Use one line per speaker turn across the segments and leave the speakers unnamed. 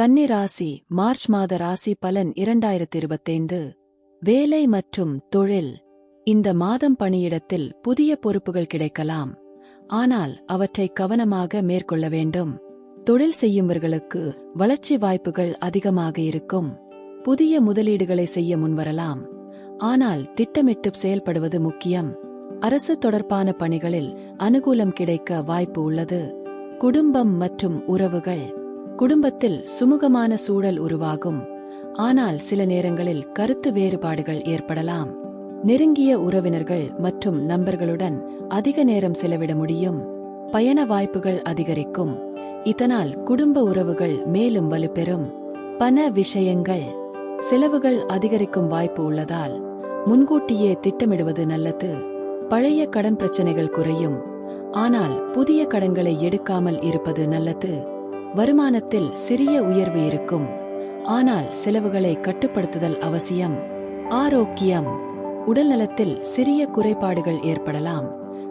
கன்னி ராசி மார்ச் மாத ராசி பலன் இரண்டாயிரத்தி இருபத்தைந்து வேலை மற்றும் தொழில். இந்த மாதம் பணியிடத்தில் புதிய பொறுப்புகள் கிடைக்கலாம். ஆனால் அவற்றை கவனமாக மேற்கொள்ள வேண்டும். தொழில் செய்யும்வர்களுக்கு வளர்ச்சி வாய்ப்புகள் அதிகமாக இருக்கும். புதிய முதலீடுகளை செய்ய முன்வரலாம். ஆனால் திட்டமிட்டு செயல்படுவது முக்கியம். அரசு தொடர்பான பணிகளில் அனுகூலம் கிடைக்க வாய்ப்பு உள்ளது. குடும்பம் மற்றும் உறவுகள். குடும்பத்தில் சுமூகமான சூழல் உருவாகும். ஆனால் சில நேரங்களில் கருத்து வேறுபாடுகள் ஏற்படலாம். நெருங்கிய உறவினர்கள் மற்றும் நண்பர்களுடன் அதிக நேரம் செலவிட முடியும். பயண வாய்ப்புகள் அதிகரிக்கும். இதனால் குடும்ப உறவுகள் மேலும் வலுப்பெறும். பண விஷயங்கள் செலவுகள் அதிகரிக்கும் வாய்ப்பு உள்ளதால் முன்கூட்டியே திட்டமிடுவது நல்லது. பழைய கடன் பிரச்சனைகள் குறையும். ஆனால் புதிய கடன்களை எடுக்காமல் இருப்பது நல்லது. வருமானத்தில் சிறிய உயர்வு இருக்கும். ஆனால் செலவுகளை கட்டுப்படுத்துதல் அவசியம். ஆரோக்கியம். உடல்நலத்தில் சிறிய குறைபாடுகள் ஏற்படலாம்.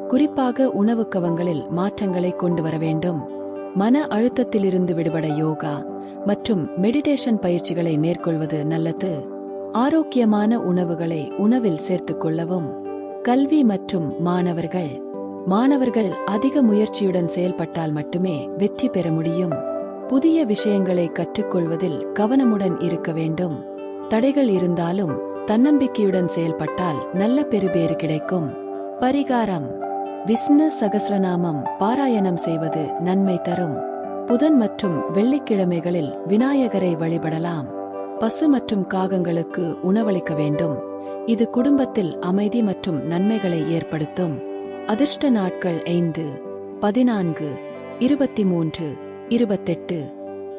குறிப்பாக உணவு கவங்களில் மாற்றங்களை கொண்டு வர வேண்டும். மன அழுத்தத்திலிருந்து விடுபட யோகா மற்றும் மெடிடேஷன் பயிற்சிகளை மேற்கொள்வது நல்லது. ஆரோக்கியமான உணவுகளை உணவில் சேர்த்துக் கொள்ளவும். கல்வி மற்றும் மாணவர்கள். மாணவர்கள் அதிக முயற்சியுடன் செயல்பட்டால் மட்டுமே வெற்றி பெற முடியும். புதிய விஷயங்களை கற்றுக்கொள்வதில் கவனமுடன் இருக்க வேண்டும். தடைகள் இருந்தாலும் தன்னம்பிக்கையுடன் செயல்பட்டால் நல்ல பெறுபேறு கிடைக்கும். பரிகாரம். விஷ்ணு சகசிரநாமம் பாராயணம் செய்வது நன்மை தரும். புதன் மற்றும் வெள்ளிக்கிழமைகளில் விநாயகரை வழிபடலாம். பசு மற்றும் காகங்களுக்கு உணவளிக்க வேண்டும். இது குடும்பத்தில் அமைதி மற்றும் நன்மைகளை ஏற்படுத்தும். அதிர்ஷ்ட நாட்கள் ஐந்து. பதினான்கு. இருபத்தி மூன்று. இருபத்தெட்டு.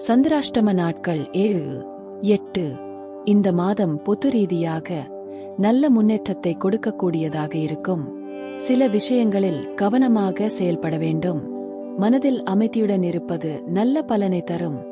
சந்திராஷ்டம நாட்கள் ஏழு. எட்டு. இந்த மாதம் பொது ரீதியாக நல்ல முன்னேற்றத்தை கொடுக்கக்கூடியதாக இருக்கும். சில விஷயங்களில் கவனமாக செயல்பட வேண்டும். மனதில் அமைதியுடன் இருப்பது நல்ல பலனை தரும்.